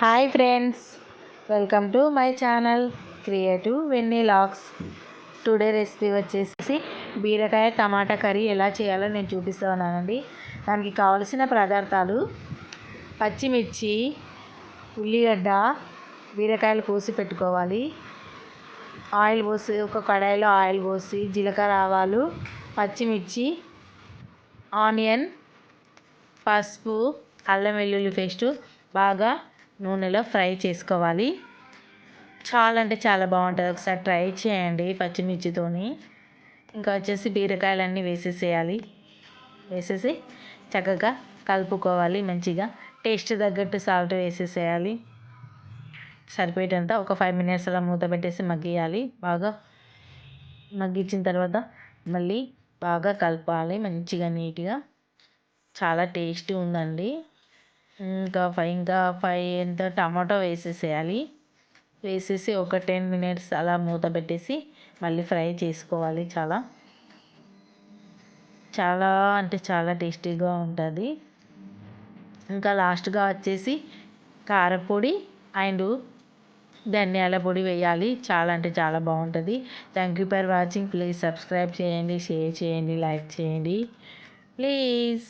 Hi friends. Welcome to my channel creative వెన్నీ lakhs. Today recipe వచ్చేసి బీరకాయ టమాటా curry ఎలా చేయాలో నేను చూపిస్తున్నానండి. దానికి కావలసిన పదార్థాలు పచ్చిమిర్చి ఉల్లిగడ్డ బీరకాయలు కోసి పెట్టుకోవాలి. ఆయిల్ పోసి ఒక కడాయిలో ఆయిల్ పోసి జీలకర్ర ఆవాలు పచ్చిమిర్చి ఆనియన్ పసుపు అల్లం వెల్లుల్లి పేస్టు బాగా నూనెలో ఫ్రై చేసుకోవాలి. చాలా అంటే చాలా బాగుంటుంది. ఒకసారి ట్రై చేయండి పచ్చిమిర్చితోని. ఇంకా వచ్చేసి బీరకాయలన్నీ వేసేసేయాలి. వేసేసి చక్కగా కలుపుకోవాలి మంచిగా. టేస్ట్ తగ్గట్టు సాల్ట్ వేసేసేయాలి. సరిపోయేటంత ఒక ఫైవ్ మినిట్స్ అలా మూత పెట్టేసి మగ్గియాలి. బాగా మగ్గించిన తర్వాత మళ్ళీ బాగా కలపాలి మంచిగా నీట్గా. చాలా టేస్టీ ఉందండి. ఇంకా ఫైవ్ ఇంకా ఫైవ్ ఎంత టమాటో వేసేసేయాలి. వేసేసి ఒక టెన్ మినిట్స్ అలా మూత పెట్టేసి మళ్ళీ ఫ్రై చేసుకోవాలి చాలా. చాలా అంటే చాలా టేస్టీగా ఉంటుంది. ఇంకా లాస్ట్గా వచ్చేసి కారపొడి అండ్ ధనియాల పొడి వేయాలి. చాలా అంటే చాలా బాగుంటుంది. Thank you for watching please subscribe చేయండి షేర్ చేయండి లైక్ చేయండి. ప్లీజ్